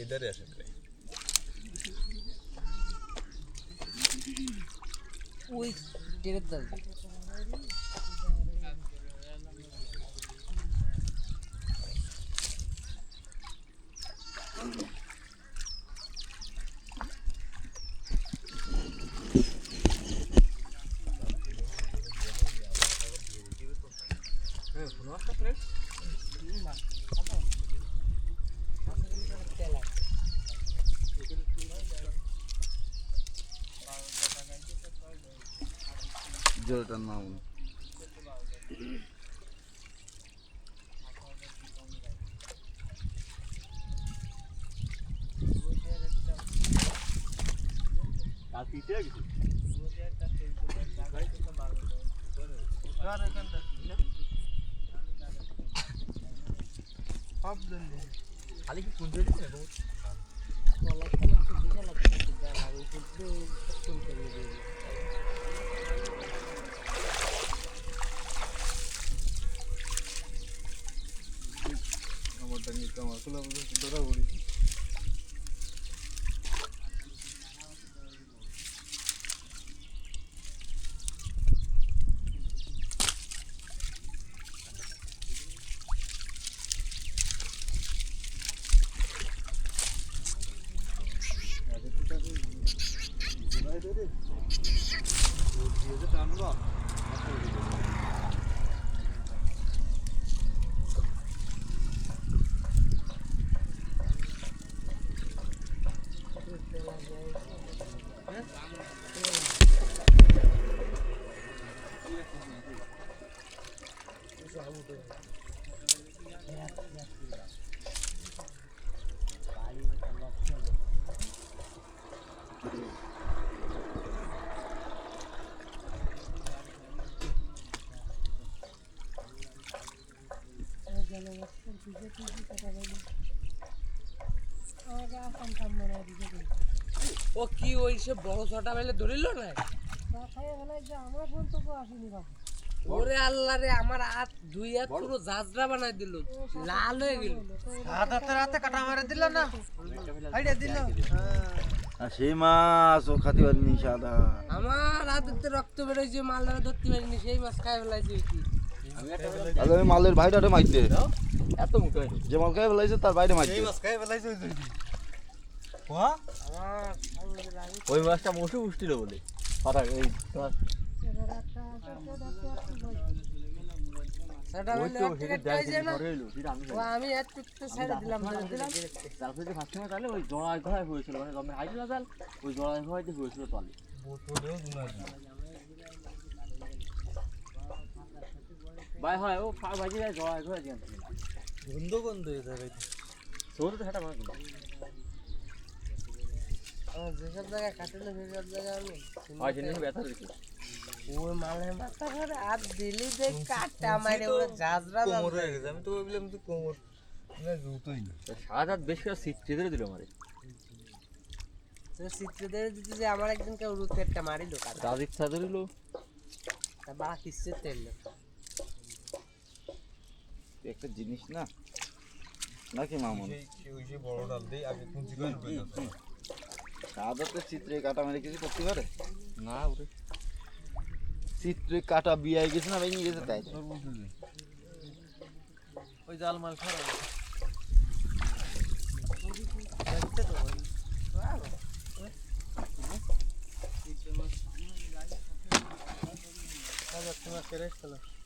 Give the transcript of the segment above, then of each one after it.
এদারে আসেন রে ওই টেরের দাল জলটার নাম খালি কি কুঞ্জ দিচ্ছে না আমারটা Yeah, yeah, yeah. ও কি ওই সে বড় ছটা বেলে ধরিল না? ওরে আল্লাহ রে আমার হাত দুই হাত পুরো জাজরা বানাই দিল লাল হয়ে গেল। আর সেই মাছ ও খাতে পারিনি সাদা। আমার হাতে রক্ত বেরোইছে মালদারে ধরতে পারিনি সেই মাছ খাই ফেলাইছে কি আগে আমি মালের ভাইটারে মাইতে এত মুখে। যে মাল খাই ফেলাইছে তার বাইরে মাইতে এই মাছ খাই ফেলাইছে ওই ওই মাছটা মশু উষ্টিল বলে। কথা এই ওই আমি একটু ছেড়ে দিলাম তাহলে ওই জড়ায় ঘায় হয়েছিল। মানে জমে হাইট তাহলে ওই জড়ায় ঘাইতে হয়েছিল তলে। ভাই হয় ও ফা ভাজি যায় জড়ায় ঘায় দিয়ে গন্ধ গন্ধ এদের তোর তো সেটা যেসব জায়গায় কাটিলে সেসব জায়গায় আমি হয় জিনিস ব্যথা ওই মালের মাথা করে আর দিলি যে কাটা মারে ওরে জাজরা কোমর হয়ে গেছে আমি তো ভাবলাম তুই কোমর না জুতোই না। সারা রাত বেশ দিল আমারে। চিত্র দিয়ে দিতে যে আমার একদিন কেউ রুতে একটা মারিল ইচ্ছা ধরিল। তা বাড়া কিসের তেল একটা জিনিস না? নাকি মামুন? ওই বড় ডাল দেই আগে কুঞ্চি করে সাদাতে চিত্রে কাটা মেরে কিছু করতে পারে? না ওরে। চিত্রে কাটা বিয়াই গেছে না ভেঙে গেছে তাই ওই জাল মাল খারাপ একদম বেঁচে ও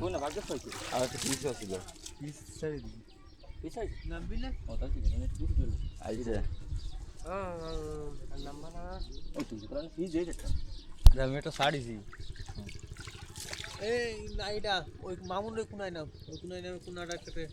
কোন না আর একটা পিস আছিল। পিছাই নামবি না ও তাই কি মানে তুই দিল আইছে। নাম্বার ওই তুই করা ফিজ হয়ে যেত আমি একটা শাড়িছি এই না এটা ওই মামুন রে কুনাই নাম ওই কুনাই না কুনাটা কেটে।